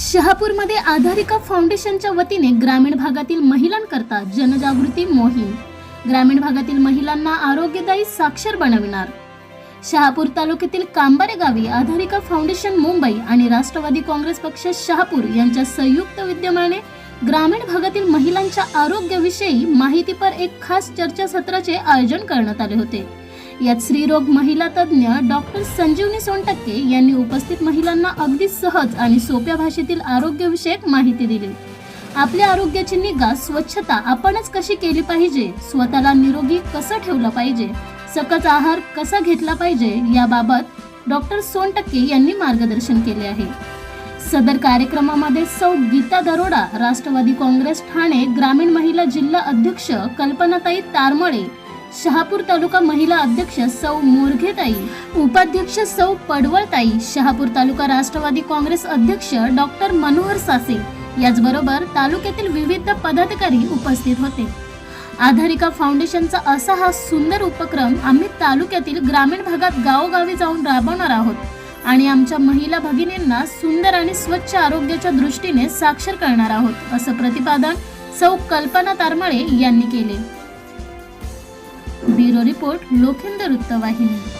शहापूरमध्ये आधारिका फाउंडेशनच्या वतीने ग्रामीण भागातील महिलांकरता जनजागृती मोहीम. ग्रामीण भागातील महिलांना आरोग्यदायी साक्षर बनविणार. शहापूर तालुक्यातील कांबारे गावी आधारिका फाउंडेशन मुंबई आणि राष्ट्रवादी काँग्रेस पक्ष शहापूर यांच्या संयुक्त विद्यमाने ग्रामीण भागातील महिलांच्या आरोग्याविषयी माहितीपर एक खास चर्चासत्राचे आयोजन करण्यात आले होते. यात स्त्रीरोग महिला तज्ज्ञ डॉक्टर संजीवनी सोनटक्के यांनी उपस्थित महिलांना अगदी सहज आणि सोप्या भाषेतील आरोग्यविषयक माहिती दिली. आपल्या आरोग्याची निगा स्वच्छता आपणच कशी केली पाहिजे? स्वतःला निरोगी कसं ठेवलं पाहिजे? सकस आहार कसा घेतला पाहिजे? याबाबत डॉक्टर सोनटक्के यांनी मार्गदर्शन केले आहे. सदर कार्यक्रमामध्ये सौ गीता दरोडा राष्ट्रवादी काँग्रेस ठाणे ग्रामीण महिला जिल्हा अध्यक्ष कल्पनाताई तारमळे शहापूर तालुका महिला अध्यक्ष सौ मोरघेताई उपाध्यक्ष सौ पडवळताई शहापूर तालुका राष्ट्रवादी काँग्रेस अध्यक्ष डॉक्टर मनोहर सासे याचबरोबर तालुक्यातील विविध पदाधिकारी उपस्थित होते. आधारिका फाउंडेशनचा असा हा सुंदर उपक्रम आम्ही तालुक्यातील ग्रामीण भागात गावोगावी जाऊन राबवणार आहोत आणि आमच्या महिला भगिनींना सुंदर आणि स्वच्छ आरोग्याच्या दृष्टीने साक्षर करणार आहोत असं प्रतिपादन सौ कल्पना तारमळे यांनी केले. ब्युरो रिपोर्ट लोखंड वृत्तवाहिनी